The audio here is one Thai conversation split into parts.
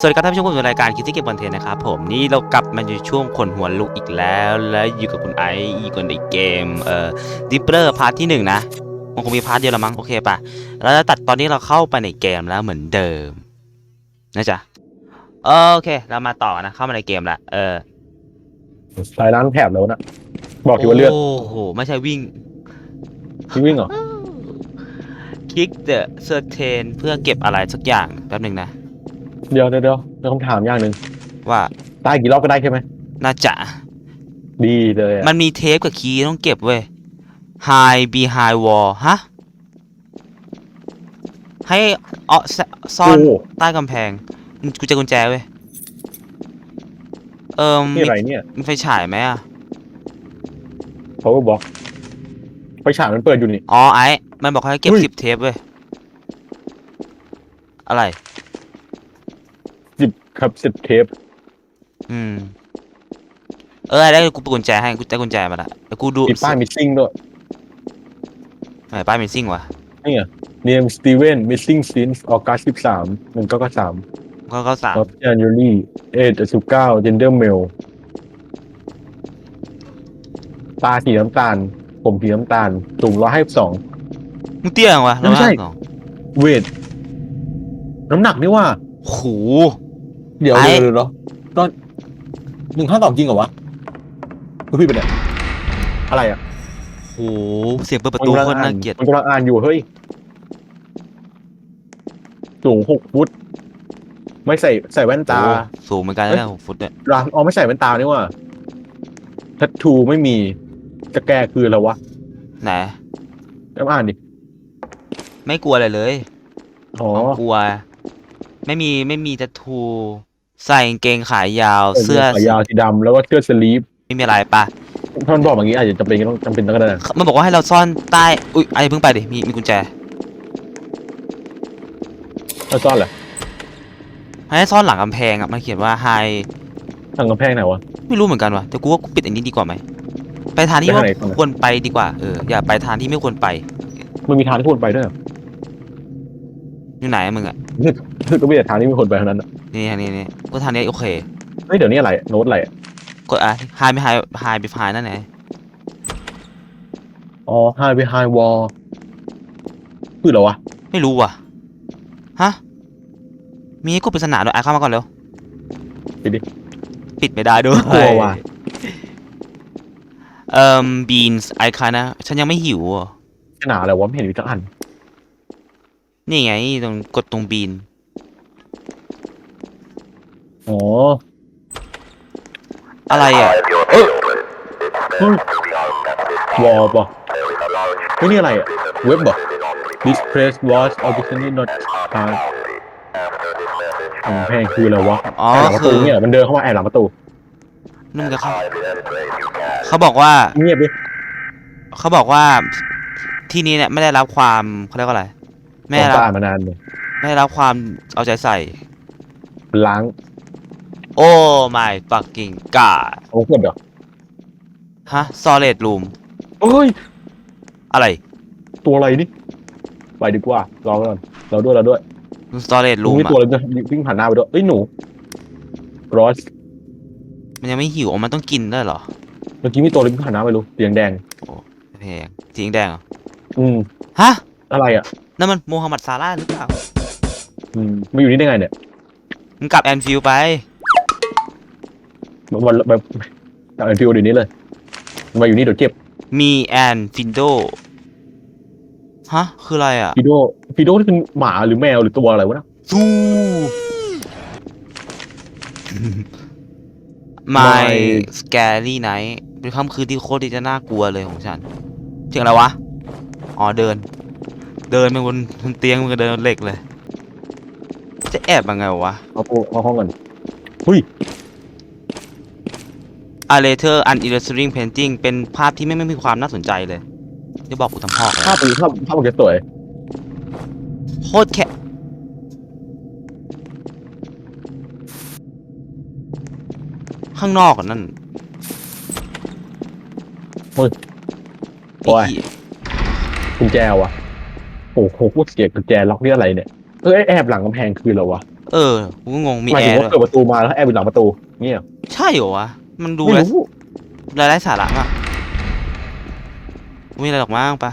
สวัสดีครับท่านผู้ชมผู้ชมรายการคิดที่เก็บคอนเทนต์นะครับผมนี่เรากลับมาอยู่ช่วงคนหัวลุกอีกแล้ว และอยู่กับคุณไอซ์อีกคนในเกมเอ่อดิปเปอร์พาร์ทที่หนึ่งนะมันคงมีพาร์ทเดียวละมั้งโอเคปะเราจะตัดตอนนี้เราเข้าไปในเกมแล้วเหมือนเดิมนะจ๊ะโอเค เรามาต่อนะเข้ามาในเกมละเออสายล้างแถบแล้วนะบอกอยู่ว่าเลือดโอ้โหไม่ใช่วิ่งที่วิ่งเหรอคลิกเดอะเซอร์เทนเพื่อเก็บอะไรสักอย่างแป๊บหนึ่งนะ เดี๋ยวเดี๋ยวเดี๋ยวมีคำถามอย่างหนึ่งว่าตายกี่รอบก็ได้ใช่ไหมน่าจะ ดีเลยอะมันมีเทปกับคีย์ต้องเก็บเว้ย High behind wall ฮะ ให้เออซ่อนโอ้ใต้กำแพงกูเจอกุญแจเว้ย เอิมนี่มีอะไรเนี่ยมีไฟฉายไหมอะ power box ไฟฉายมันเปิดอยู่นี่ อ๋อไอ้ มันบอกให้เก็บเฮ้ย สิบเทปเว้ย อะไรสิบ ครับสิบเทปอืม เออได้กูเปิดกุญแจให้กูได้กุญแจมาละเดี๋ยวกูดูมีป้ายมิสซิ่งด้วยไหนป้ายมินซิ่งวะนี่ไง name Steven missing since August สิบสามหนึ่งเก้าเก้าสามก็ก็สาม of January เอ็ดสิบเก้า gender male ตาสีน้ำตาล ผมสีน้ำตาลสูงร้อยห้าสิบสองมึงเตี้ยจังวะไม่ใช่ร้อยห้าสิบสองเวทน้ำหนักนี่ว่าโห เดี๋ยวไอ้เดี๋ยวเดี๋ยวตอนหนึ่งห้าสองจริงเหรอวะคือพี่เป็นเนี่ยอะไรอะโหเสียงเปิดประตูโคตรน่าเกลียดมันกำลังอ่านอยู่เฮ้ย สูงหกฟุต ไม่ใส่ใส่แว่นตา โอ้สูงเหมือนกันนะหกฟุตเนี่ยร้านอ๋อไม่ใส่แว่นตานี่ว่าทัตทูไม่มีจะแก้คืออะไรวะไหนต้องอ่านดิ ไม่กลัวอะไรเลยอ๋อ กลัว ไม่มีไม่มีทัตทู ใส่กางเกงขายาวเสื้อขายาวสีดำแล้วก็เสื้อสลีฟไม่มีอะไรปะถ้ามันบอกอย่างนี้อาจจะจำเป็นต้องจำเป็นต้องก็ได้นะมันบอกว่าให้เราซ่อนใต้อุ้ยไอ้เพิ่งไปดิมีมีกุญแจแล้วซ่อนเหรอให้ซ่อนหลังกำแพงอะมันเขียนว่า high ทางกำแพงไหนวะไม่รู้เหมือนกันว่ะแต่กูว่ากูปิดอันนี้ดีกว่าไหมไปทางที่ไปทางว่าไหนก่อนนะควรไปดีกว่าเอออย่าไปทางที่ไม่ควรไปมันมีทางที่ควรไปด้วยเหรออยู่ไหนอะมึงอะก็มีแต่ทางที่มีคนไปเท่านั้นอะ นี่ทางนี้นี่ก็ทางนี้โอเค เฮ้ยเดี๋ยวนี้อะไรโน้ตอะไรอะกดอะ high ไม่ high high ไป high นั่นไงอ๋อ high behind wall คือเหรอวะไม่รู้ว่ะ ฮะ มีให้กูปริศนาด้วยไอ้เข้ามาก่อนเร็ว ปิดดิปิดไม่ได้ด้วยกลัวว่ะเอ่อ beans ไอคานะฉันยังไม่หิวอะขนาดอะไรวะไม่เห็นมีสักอัน นี่ไงตรงกดตรง bean อ๋ออะไรอะเฮ้ยวอลปะเฮ้ยนี่อะไรอะ เว็บปะ This press was originally not part กำแพงคืออะไรวะอ๋อแอบหลังประคืตูอเนี่ยมันเดินเข้ามาแอบหลังประตูนุ่มกับเขาเขาบอกว่า เงียบดิเขาบอกว่าที่นี้เนี่ยไม่ได้รับความเขาเรียกว่าอะไร ไม่ผได้มรับ ก็อ่านมานานเลยไม่ได้รับความเอาใจใส่ ล้าง โอ้ my fucking god เอาเพื่อนเดี๋ยวฮะ solid room เอ้ย อะไร ตัวอะไรนี่ ไปดีกว่า รอก่อน เราด้วยเราด้วย solid ลุง room มีอะตัวอะไรจะวิ่งผ่านหน้าไปด้วยเอ้ยหนูรอสมันยังไม่หิวอ๋อมันต้องกินด้วยเหรอเมื่อกี้มีตัวอะไรวิ่งผ่านหน้าไปรู้เตียงแดง แพงสีแดงเหรออืม ฮะอะไรอะ นั่นมันโมฮัมหมัดซาร่าหรือเปล่าอืมมาอยู่นี่ได้ไงเนี่ย มึงกลับแอนฟิลไป มันมันแบบเอาไอฟิวเดี๋ยวนี้เลยมันมาอยู่นี่เดี๋ยวเจ็บมีแอนฟินโดฮะ คืออะไรอะฟิโดฟิโดนี่เป็นหมาหรือแมวหรือตัวอะไรวะนะซู My My Scary Night เป็นค่ำคืนที่โคตรที่จะน่ากลัวเลยของฉันเสียงอะไรวะ อ๋อเดิน เดินไปบนบนเตียงมันก็เดินบนเหล็กเลย จะแอบยังไงวะเอาตัวเอาห้องกันหุ้ย A Letter An Illustrating Painting เป็นภาพที่ไม่ไม่มีความน่าสนใจเลยจะบอกกูทำพ่อเลยภาพมันภาพภาพมันจะสวยโคตรแค่ข้างนอกอะนั่นโอ้ยไอ้เหี้ยกุญแจวะโอ้โหพูดเสียงกุญแจล็อกนี่อะไรเนี่ยเอ้ยแอบหลังกำแพงคืออะไรวะเออกูก็งงมีหมายแอถึงร์ว่าด้วยเปิดประตูมาแล้วแอบอยู่หลังประตูเงี้ยใช่เหรอวะ มันดูไม่ไร้รู้ไร้ไร้สาระมากไม่มีอะไรหรอกมั้งปะ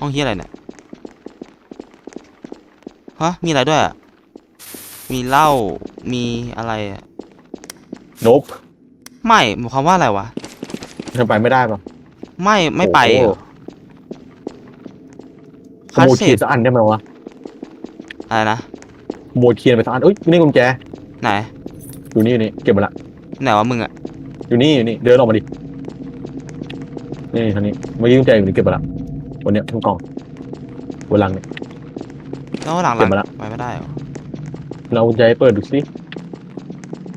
ห้องเฮียอะไรเนี่ยฮะมีอะไรด้วยอะมีเหล้ามีอะไรอะโนบไม่หมายความว่าอะไรวะทำไปไม่ได้ปะไม่ไม่ไปโอ้เหโหรอขคัสโมยเซ็เคียตนสักอันได้ไหมวะอะไรนะข โมยเคียนไปสักอันเอ้ยนี่กุญแจไหนอยู่นี่นี่เก็บมาละไหนวะมึงอะอยู่นี่อยู่นี่เดินออกมาดินี่ทางนี้เมื่อกี้กุญแจอยู่นี่เก็บมาละวันเนี้ยทั้งกล่องบนหลังเนี่ย แล้วหลังหเก็ลับงมาละ ไปไม่ได้เหรอเรากุญแจให้เปิดดูสิ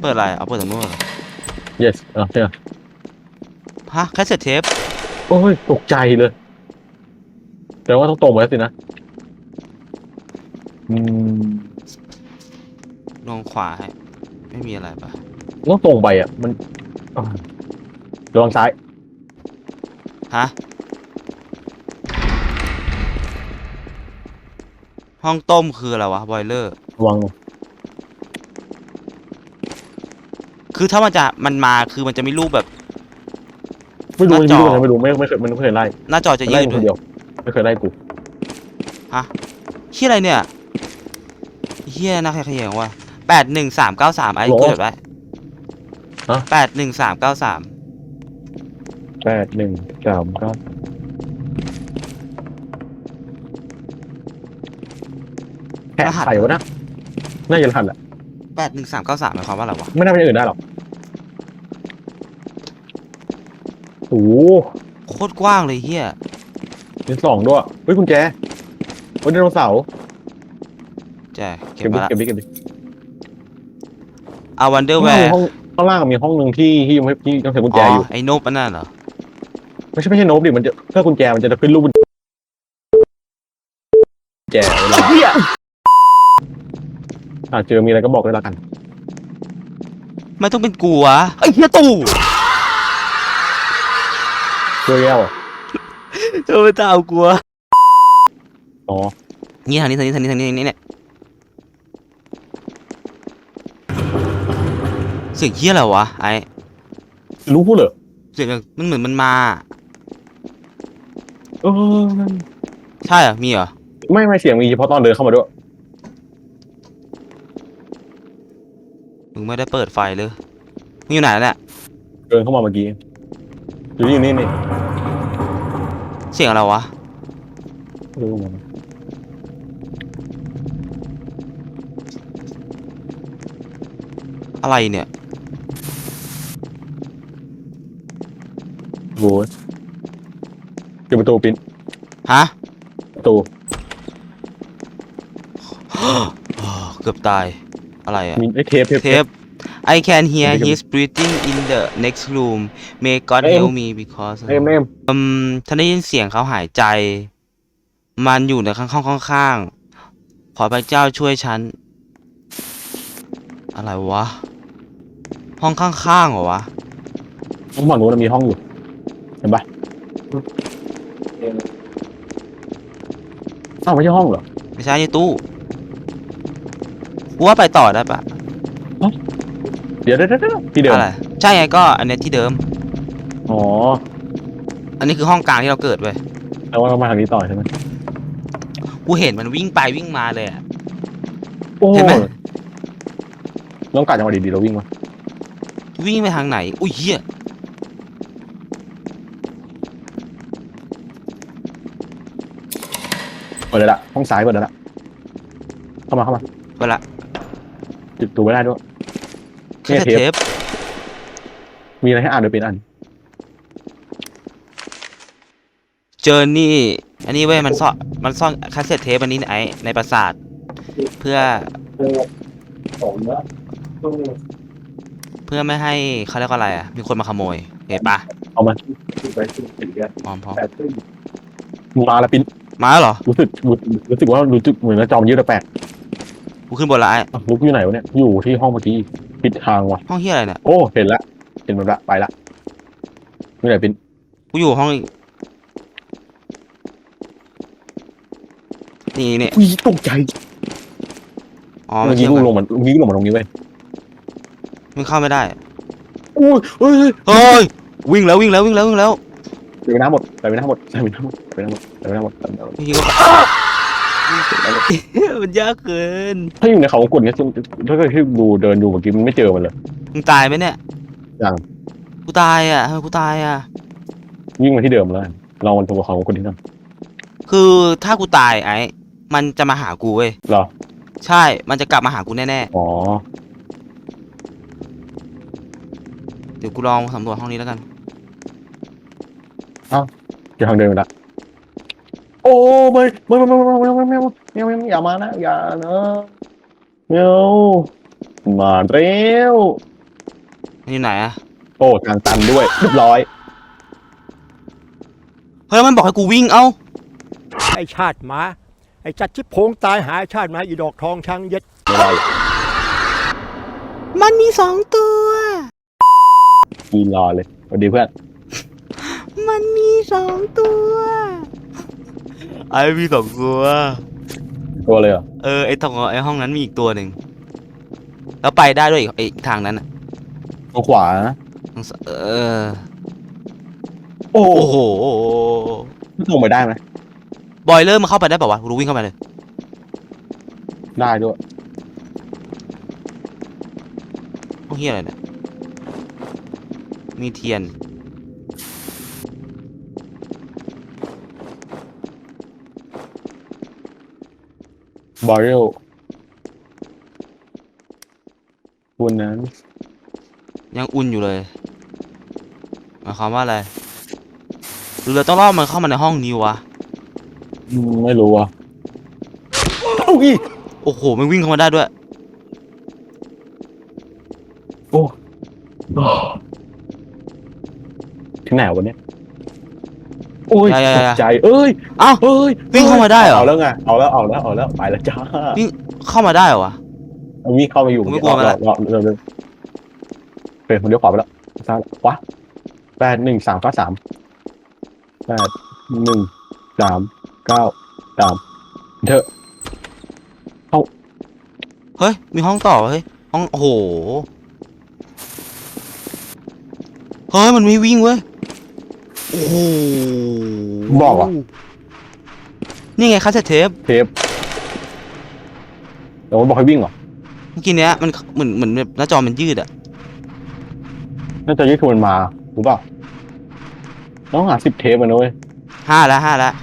เปิดอะไรเอาเปิดตรงนู้นเหรอ yes อะใช่ไหมฮะแค่เสร็จเทปโอ้ยตกใจเลย แต่ว่าต้องตรงไปแล้วสินะอืม ลงขวาให้ไม่มีอะไรปะต้องตรงไปอะ มันอ่าระวังซ้าย ฮะ ห้องต้มคืออะไรวะ บอยเลอร์ ระวังคือถ้ามันจะมันมาคือมันจะไม่รูปแบบ ไม่รู้หไม่น้าจรู้อไม่รู้ไม่ไม่เคยมันไม่เคยไล่หน้าจอจะไล่ยืดมึงด้วยคนเดียว ไม่เคยไล่กู เฮียอะไรเนี่ยเฮียนะใครขยันวะ แปดหนึ่งสามเก้าสามไอ้โหกูจดไว้ฮะ แปดหนึ่งสามเก้าสามแปดหนึ่งสามเก้าแค่ใส่วะนะน่าจะรหัสแหละแปดหนึ่งสามเก้าสามหมายความว่าอะไรวะไม่น่าเป็นอย่างอื่นได้หรอกโอ้โหโคตรกว้างเลยเฮียมีสองด้วยเฮ้ยกุญแจเฮ้ยไดโนเสาร์แจเก็เก็บบดิมาละเก็บดิเก็บดิ อาวันเดอร์ข้างแวล่างมีร์ห้องข้างล่างมีห้องหนึ่งที่ที่ยังไม่ที่ยังใส่กุญแจอ๋ออยู่ ไอ้โนบอันนั่นเหรอ ไม่ใช่ไม่ใช่โน้ตดิมันจะถ้ากุญแจมันจะขึ้นรูปกุญแจเวลาอ่าเจอมีอะไรก็บอกเลยละกันไม่ต้องเป็นกูวะไอ้เฮียตู่ช่วยแย่วอะเธอไม่ตามกูวะอ๋อ นี่ทางนี้ทางนี้ทางนี้ทางนี้ทางนี้เนี่ย สียงเฮียอะไรวะไอ้รู้พูดเหรอเสียงมันเหมือนมันมาเออใช่เหรอมีเหรอไม่ไม่เสียงมีเฉพาะตอนเดินเข้ามาด้วยมึงไม่ได้เปิดไฟเลยมึงอยู่ไหนเนี่ยเดินเข้ามาเมื่อกี้อยู่นี่อยู่นี่นี่เสียงอะไรวะดูมันอะไรเนี่ย โหเปิดประตูปิ้นฮะประตูเกือบตาย อะไรอะ มีไอ้เทปเทปเทป I can hear เดี๋ยว his breathing in the next room May God เอ็ม help me because เอ็มเอ็มอืมท่านได้ยินเสียงเขาหายใจ มันอยู่ในข้างห้องข้างๆขอพระเจ้าช่วยฉัน อะไรวะ ห้องข้างๆเหรอวะ ห้องฝั่งนู้นนะมีห้องอยู่ เห็นปะอ้าวไม่ใช่ห้องเหรอ ไม่ใช่ในตู้กูว่าไปต่อได้ปะเดี๋ยวเดี๋ยวเดี๋ยวเดี๋ยวที่เดิมอะไรใช่ไงก็อันเนี้ยที่เดิม อ๋ออันนี้คือห้องกลางที่เราเกิดเว้ยแล้วว่าเรามาทางนี้ต่อใช่ไหมกูเห็นมันวิ่งไปวิ่งมาเลยอะ โอ้เห็นไหมน้องกัดจังหวะดีๆเราวิ่งมาวิ่งไปทางไหน อุ้ยเหี้ย เปิดเลยละห้องซ้ายเปิดเลยละเข้ามาเข้ามาเวลาจุดตูไม่ได้ด้วย แค่เนี่ยเทปเทปมีอะไรให้อ่านโดยเป็นอันเจอนี่อันนี้เว้ยมันซ่อนมันซ่อนคาสเซ็ตเทปอันนี้ในไอ้ในปราสาท เพื่อเพื่อไม่ให้เขาเรียกว่าอะไรอะ มีคนมาขโมยเห็นปะเอามาพร้อมพร้อมมาแล้วปิ้น มาแล้วเหรอรู้สึกรู้รู้สึกว่ารู้สึกเหมือนกับจอมยืดแปลกกูขึ้นบนละไอ้ๆอะลุกอยู่ไหนวะเนี่ย อยู่ที่ห้องเมื่อกี้ผิดทางว่ะ ห้องเฮียอะไรเนี่ยโอ้เห็นละเห็นมันละไปละอยู่ไหนปิ้นกูอยู่ห้องนี่นี่อุ้ยตกใจอ๋อเมื่ไม่อกี้เชื่อกูกันลงมันเมื่อกี้กูลงมาตรงนี้เว้ยมึงเข้าไม่ได้อุ้ยเฮ้ยเฮ้ยเฮ้ยวิ่งแล้ววิ่งแล้ววิ่งแล้ววิ่งแล้ว ใส่ไปน้ำหมดใส่ไปน้ำหมดใส่ไปน้ำหมดใส่ไปน้ำหมดใส่ไปน้ำหมดใส่ไปน้ำหมดเมื่อกี้ก็ มันยากเกิน ถ้าอยู่ในเขาวงกดเนี่ยถ้าเกิดที่ดูเดินดูเมื่อกี้มันไม่เจอมันเลย มึงตายไหมเนี่ยยัง กูตายอะทำไมกูตายอะ วิ่งมาที่เดิมแล้วลองมันตัวเขาวงกดที่นั่นคือถ้ากูตายไอ้มันจะมาหากูเว้ย เหรอ ใช่ มันจะกลับมาหากูแน่อ๋อ ๆ เดี๋ยวกูลองสำรวจห้องนี้แล้วกัน เจอทางเดินไปละโอ้ไม่ไม่ไม่ไม่ไม่ไม่ไม่ไม่ไม่ไม่อย่ามานะอย่านะเดี๋ยวมาเร็วนอยู่ไหนอะโอ้ทางตันด้วยเรียบร้อยเฮ้ยมันบอกให้กูวิ่งเอ้าไอชาติหมา ไอจัดชิบโพงตายหายชาติหมาอีดอกทองช้างเย็ด ไม่ได้มันมีสองตัวกินรอเลยสวัสดีเพื่อน มันมีสองตัว ไอ้มีสองตัว ตัวเลยเหรอเออไอ้ตรงไอ้ห้องนั้นมีอีกตัวหนึ่งแล้วไปได้ด้วยอีกไอ้ทางนั้นอะทางขวานะทางสเออโอ้โอ้โหลงไปได้ไหมบอยเลอร์มันเข้าไปได้ป่าวะรู้วิ่งเข้าไปเลย ได้ด้วยพวกเฮียอะไรเนี่ยมีเทียน บอเรลคุณนั้น ยังอุ่นอยู่เลยหมายความว่าอะไรหรือเราต้องล่อมันเข้ามาในห้องนี้วะอืมไม่รู้อะเอ้าอีโอ้โหมันวิ่งเข้ามาได้ด้วย โอ้ที่ไหนวะเนี่ยโอ้ ยอย่าอย่าตอย่ากใจเอ้ยเอ้า เอ้ยวิ่งเข้ามาได้เหรอ เอาแล้วไงเอาแล้วเอาแล้วเอาแล้วไปแล้วจ้าเข้ามาได้เหรอวะ เอาวิ่งเข้ามาอยู่ผมไม่กลัวมันละ รอรอรอเฮ้ยมันเลี้ยวขวาไปแล้วซ้ายขวาแปดหนึ่งสามเก้าสามแปดหนึ่งสามเก้าสามเถอะเฮ้ย มีห้องต่อเฮ้ย ห้อง โอ้โห เฮ้ย มันไม่วิ่งเว้ย โอ้โหบอกว่ะนี่ไงคัสเซ็ตเทปเทปแต่ว่าบอกให้วิ่งเหรอเมื่อกี้เนี้ยมันเหมือนเหมือนแบบหน้าจอมันยืดอะน่าจะยืดทวนมารู้เปล่าต้องหาสิบเทปมานะเว้ยห้าแล้วห้าแล้ว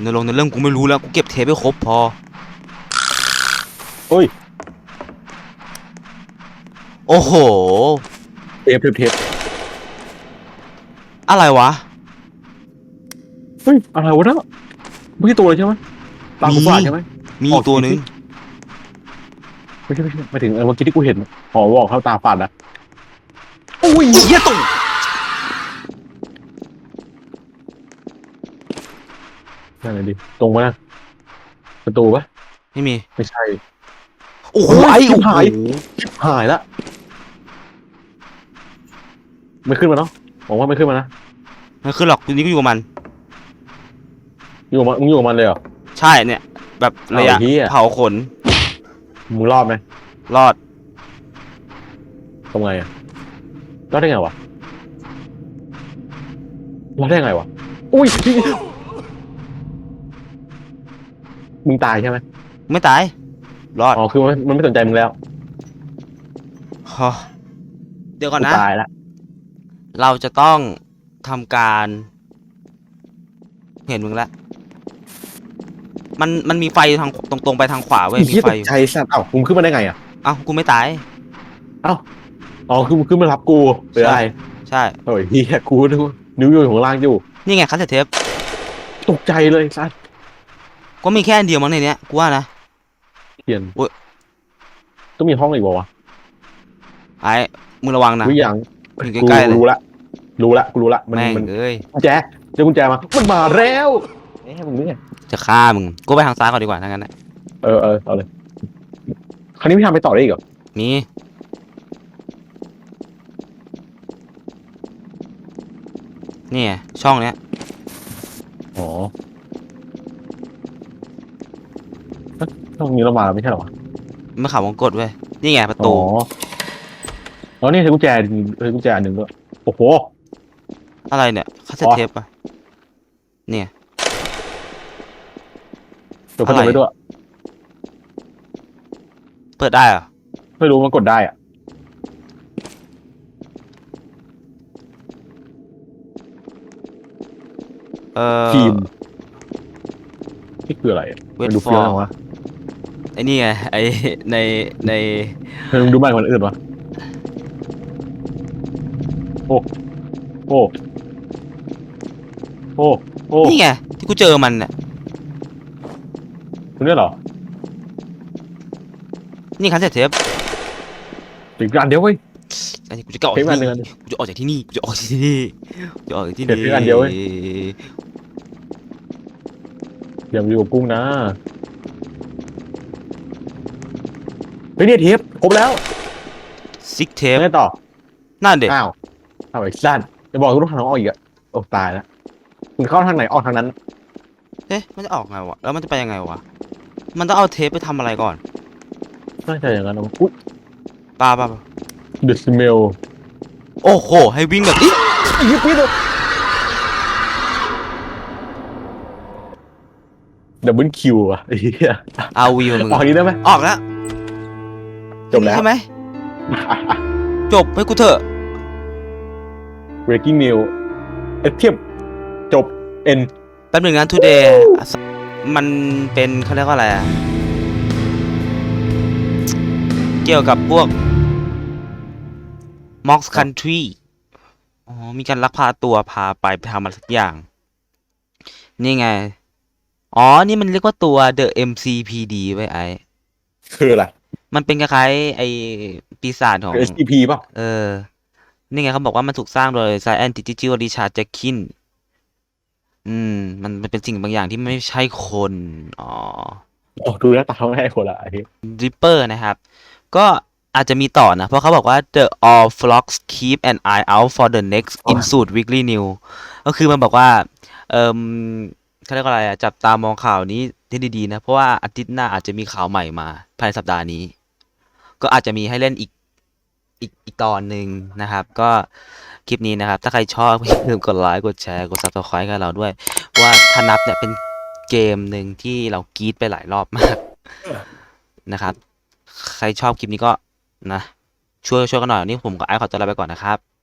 เนื้อลงในอเรื่องกูไม่รู้แล้วกูเก็บเทปไปครบพอเฮ้ย โอ้โห เทปเทปเทป อะไรวะ เฮ้ยอะไรวะเนี่ยไม่ใช่ตัวเลยใช่ไหมตามกูฟาดใช่ไหม มีอีกตัวหนึงไม่ใช่ไม่ใช่ไม่ถึงเออเมื่อกี้ที่กูเห็นหอบอกเข้าตาฟาดนะโอ้ยเหี้ยตุ่มนั่นเลยดิตรงมานะประตูปะไม่มี ไม่ใช่ โอ้โหโอ้ยไอ้ชิโอ้บโหหายหายละไม่ขึ้นมาเนาะ บอกว่าไม่ขึ้นมานะไม่ขึ้นหรอกทีนี้กูอยู่กับมัน อยู่กับมันมึงอยู่กับมันเลยเหรอ ใช่เนี่ย แบบระยะเอาเหี้ย เผาขนมึงรอดไหมรอด ทำไงอะรอดได้ไงวะรอดได้ไงวะ อุ้ย มึงตายใช่ไหมไม่ตาย รอดอ๋อ คือมันมันไม่สนใจมึงแล้วฮะเดี๋ยวก่อนนะ กูตายละ เราจะต้องทำการ เห็นมึงแล้วมันมันมีไฟทางตรงๆไปทางขวาเว้ยมีเหี้ยไฟตอกยู่ใจสัตว์เอ้ามึงขึ้นมาได้ไงอะเอ้ากูไม่ตายอ๋อคือมึงขึ้นมารับกูหรืออะไรใช่โอ้ยเฮียกูนึกว่านิ้วอยู่ของล่างอยู่ นี่ไงคัสเซ็ตเทปตกใจเลยสัตว์ก็มีแค่อันเดียวมั้งในเนี้ยกูว่านะเขียนโอ๊ยต้องมีห้องอีกบ่วะไอ้มึงระวังนะวิยังอยู่กูใกล้ๆเลยรู้ละ รู้ละกูรู้ละมันแม่งมันเอ้ยกุญแจเจอกุญแจมามันมาแล้วเอ๊ะมึงเนี่ยจะฆ่ามึงกูไปทางซ้ายก่อนดีกว่าทั้งนั้นนะเออเออเอาเลยคราวนี้พี่ทำไปต่อได้อีกเหรอมีนี่ไงช่องเนี้ยอ๋อตรงนี้เรามาแล้วไม่ใช่เหรอวะไม่ข่าววงกดเว้ยนี่ไงประอ๋ตูอแล้วนี่ใช้กุญแจใช้กุญแจอันหนึ่งด้วยโอ้โห อะไรเนี่ยคาสเซ็ตอ๋อเทปอะเนี่ยเดี๋ยวกดอะไรไปด้วยเปิดได้เหรอไม่รู้มันกดได้อะเออฟิล์มนี่คืออะไรอะเวมันทดูฟเฟี้อยวร์จังวะไอ้นี่ไงไอ้ในในเฮ้ยมึงดูบ้านคนอื่นวะโอ้ โอ้โอ้โอ้นี่ไงที่กูเจอมันเนี่ยคุณเนี่ยเหรอนี่คันเซ็ตเทปถึงอันเดียวเว้ย อันนี้กูจะออกเทปจากอันหนึ่งที่นี่กูจะออกจากที่นี่กูจะออกจากที่นี่กูจะออกจากที่เทปนี่อันเดียวเว้ย อย่ามาอยู่กับกุ้งนะเฮ้ยเนี่ยเทปครบแล้วซิกเทปไม่ต่อ นั่นเด็กอ้าวเอาไอ้สั้น จะบอกกูต้องทางน้องออกอีกอะโอ้ตายแล้วมันเข้าทางไหนออกทางนั้น เอ๊ะมันจะออกไงวะ แล้วมันจะไปยังไงวะ มันต้องเอาเทปไปทำอะไรก่อนน่าจะอย่างนั้นนะอุ๊ยปาปาปา the smell โอ้โห ให้วิ่งแบบนี้ยิบยิบเลยดับเบิลคิวอะไอ้เหี้ย เอาวีมามึงออกนี้ได้ไหม ออกแล้วจบแล้ว ใช่ไหม จบให้กูเถอะ breaking news เอฟเทียบจบ N แป๊บหนึ่งนะ today มันเป็นเขาเรียกว่าอะไรอะเกี่ยวกับพวก Mox Country อ๋อ มีการลักพาตัวพาไปไปทำอะไรสักอย่าง นี่ไง อ๋อ นี่มันเรียกว่าตัว The MCPD ไว้ยไอ คืออะไร มันเป็นคล้ายๆไอปีศาจของคือ SCP ป่ะ เออ นี่ไงเขาบอกว่ามันถูกสร้างโดยไซแอนติจิจิวริชาร์ดแจ็คคิน อืม มันมันเป็นสิ่งบางอย่างที่ไม่ใช่คน อ๋อโอ้ดูแล้วตาเขาไม่ให้คนละไอ้เหี้ยริปเปอร์นะครับ ก็อาจจะมีต่อนะ เพราะเขาบอกว่า the all flocks keep an eye out for the next insult weekly new ก็คือมันบอกว่า เอ่มเขาเรียกว่าอะไรอะจับตามองข่าวนี้ให้ดีๆนะ เพราะว่าอาทิตย์หน้าอาจจะมีข่าวใหม่มา ภายในสัปดาห์นี้ ก็อาจจะมีให้เล่นอีก อีกอีกตอนหนึ่งนะครับ ก็คลิปนี้นะครับ ถ้าใครชอบอย่าลืมกดไลค์กดแชร์กดซับสไครต์กับเราด้วย ว่าถ้านับเนี่ยเป็นเกมหนึ่งที่เรากรีดไปหลายรอบมากนะครับ ใครชอบคลิปนี้ก็นะ ช่วยช่วยกันหน่อยนนี่ผมกับไอซ์ขอตัวลาไปก่อนนะครับ